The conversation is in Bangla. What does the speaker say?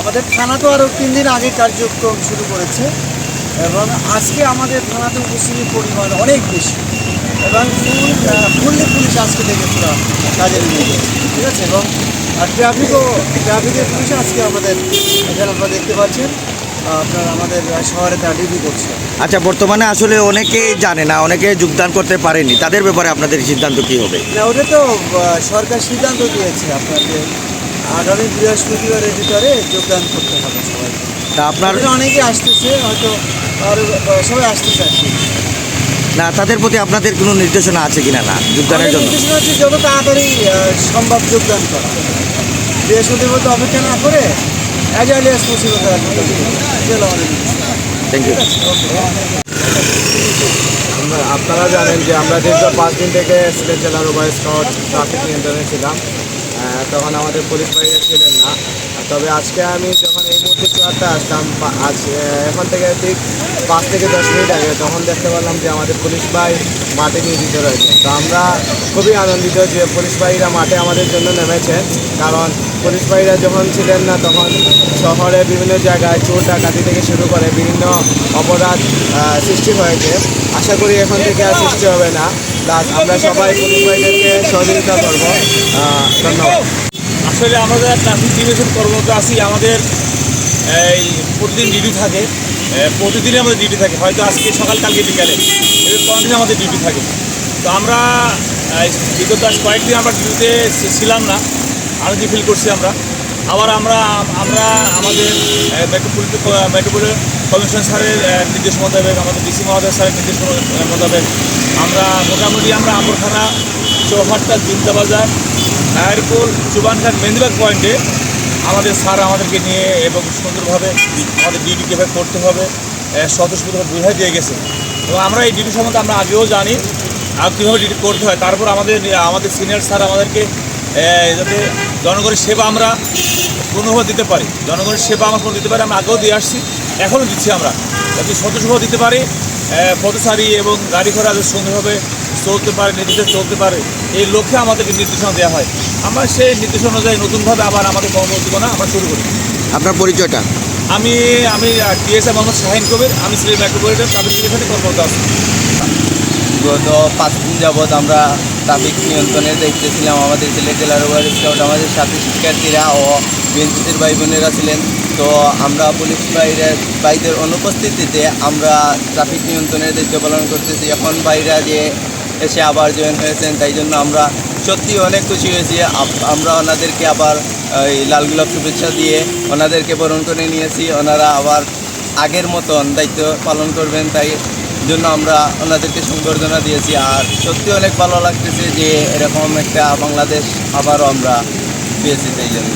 আমাদের থানা তো আরও তিন দিন আগে কার্যক্রম শুরু করেছে এবং আজকে আমাদের থানাতে উপস্থিতির পরিমাণ অনেক বেশি এবং ফুল ফুললি পুলিশ আজকে থেকে পুরো কাজে নিয়ে গেছে ঠিক আছে? এবং ট্রাফিকও ট্রাফিকের পুলিশ আজকে আমাদের এখানে আপনারা দেখতে পাচ্ছেন আপনার আমাদের শহরে তারা ডিউটি করছে। আচ্ছা বর্তমানে আসলে অনেকে জানে না অনেকে যোগদান করতে পারেনি তাদের ব্যাপারে আপনাদের সিদ্ধান্ত কি হবে? না ওটা তো সরকার সিদ্ধান্ত দিয়েছে আপনাকে আগামী বৃহস্পতিবারের ভিতরে যোগদান করতে হবে সবাই। তা আপনার অনেকে আসতেছে হয়তো আর সবাই আসতেছে আর কি। না তাদের প্রতি আপনাদের কোনো নির্দেশনা আছে কিনা না যোগদানের জন্য? নির্দেশনা হচ্ছে যত তাড়াতাড়ি সম্ভব যোগদান করা। বৃহস্পতিবার তো অপেক্ষা না করে অ্যাজ আর্লি অ্যাজ পসিবল তারা। থ্যাংক ইউ আপনারা জানেন যে আমরা দীর্ঘ পাঁচ দিন থেকে সিলেট জেলার উভয় স্কট ট্রাফিক নিয়ন্ত্রণে ছিলাম। তখন আমাদের পুলিশ ছিলেন না। তবে আজকে আমি যখন এই মুহূর্তে চুয়ারটা আসলাম পা- আজ এখন থেকে ঠিক পাঁচ থেকে দশ মিনিট আগে তখন দেখতে পারলাম যে আমাদের পুলিশ ভাই মাঠে নিয়োজিত রয়েছে। তো আমরা খুবই আনন্দিত যে পুলিশ বাহিনীরা মাঠে আমাদের জন্য নেমেছে, কারণ পুলিশ বাহিনীরা যখন ছিলেন না, তখন শহরে বিভিন্ন জায়গায় চোর ডাকাতি থেকে শুরু করে বিভিন্ন অপরাধ সৃষ্টি হয়েছে। আশা করি এখন থেকে আর সৃষ্টি হবে না। প্লাস আমরা সবাই বাহিনীদেরকে সহযোগিতা করব। ধন্যবাদ। আসলে আমাদের ট্রাফিক ডিভিশন কর্মরত আছি, আমাদের, এই, প্রতিদিন ডিউটি থাকে। প্রতিদিনই আমাদের ডিউটি থাকে। হয়তো আজকে, সকাল, কালকে, বিকালে। কন্টিনিউ আমাদের ডিউটি থাকে। তো আমরা বিগত কয়েকদিন আমরা ডিউটিতে ছিলাম না। আনন্দি ফিল করছি আমরা। আবার আমরা আমরা আমাদের মেট্রোপলিটন মেট্রোপলিটন কমিশন স্যারের নির্দেশ মোতাবেক, আমাদের ডিসি মহোদয় স্যারের নির্দেশ মোতাবেক আমরা মোটামুটি আমরা আবরখানা চৌহাট্টা জিন্দা বাজার নায়ারপুর চুবানঘাট মেন্দিবাগ পয়েন্টে আমাদের স্যার আমাদেরকে নিয়ে এবং সুন্দরভাবে আমাদের ডিউটি কীভাবে করতে হবে স্বতঃস্ফূর্তভাবে বুঝাই দিয়ে গেছে। এবং আমরা এই ডিউটি সম্বন্ধে আমরা আগেও জানি, আর কীভাবে ডিউটি করতে হয়। তারপর আমাদের আমাদের সিনিয়র স্যার আমাদেরকে যাতে জনগণের সেবা আমরা পূর্ণভাবে দিতে পারি। জনগণের সেবা আমরা পূর্ণ দিতে পারি আমরা আগেও দিয়ে আসছি এখনও দিচ্ছি আমরা। যাতে স্বতঃস্ফূর্ত দিতে পারি এ, পথচারী এবং গাড়ি ঘোড়া যাতে সুন্দরভাবে চলতে পারে নির্দেশে চলতে পারে এই লক্ষ্যে আমাদেরকে নির্দেশনা দেওয়া হয়। আমরা সেই নির্দেশনা অনুযায়ী নতুনভাবে আবার আমাদের কর্মজীবনে আমরা শুরু করি। আপনার পরিচয়টা? আমি আমি টিএসএ মোহাম্মদ শাহিন কবির আমি সিলেট মেট্রোপলিটন ট্রাফিক ডিভিশনে কর্মরত আছি। গত পাঁচ দিন যাবৎ আমরা ট্রাফিক নিয়ন্ত্রণের দায়িত্বে ছিলাম আমাদের সিলেট জেলার ওভার স্কাউট, আমাদের সাথে শিক্ষার্থীরা ও বিএনসিসির ভাই বোনেরা ছিলেন। তো আমরা পুলিশ বাইরের ভাইদের অনুপস্থিতিতে আমরা ট্রাফিক নিয়ন্ত্রণের দায়িত্ব পালন করতেছি। এখন ভাইরা যে এসে আবার জয়েন হয়েছেন, তাই জন্য আমরা সত্যি অনেক খুশি হয়েছি। আমরা ওনাদেরকে আবার, এই লাল গোলাপ শুভেচ্ছা দিয়ে ওনাদেরকে বরণ করে নিয়েছি। ওনারা আবার আগের মতন দায়িত্ব পালন করবেন, তাই জন্য আমরা ওনাদেরকে সংবর্ধনা দিয়েছি। আর সত্যি অনেক ভালো লাগতেছে যে এরকম একটা বাংলাদেশ আবারও আমরা পেয়েছি সেই জন্য।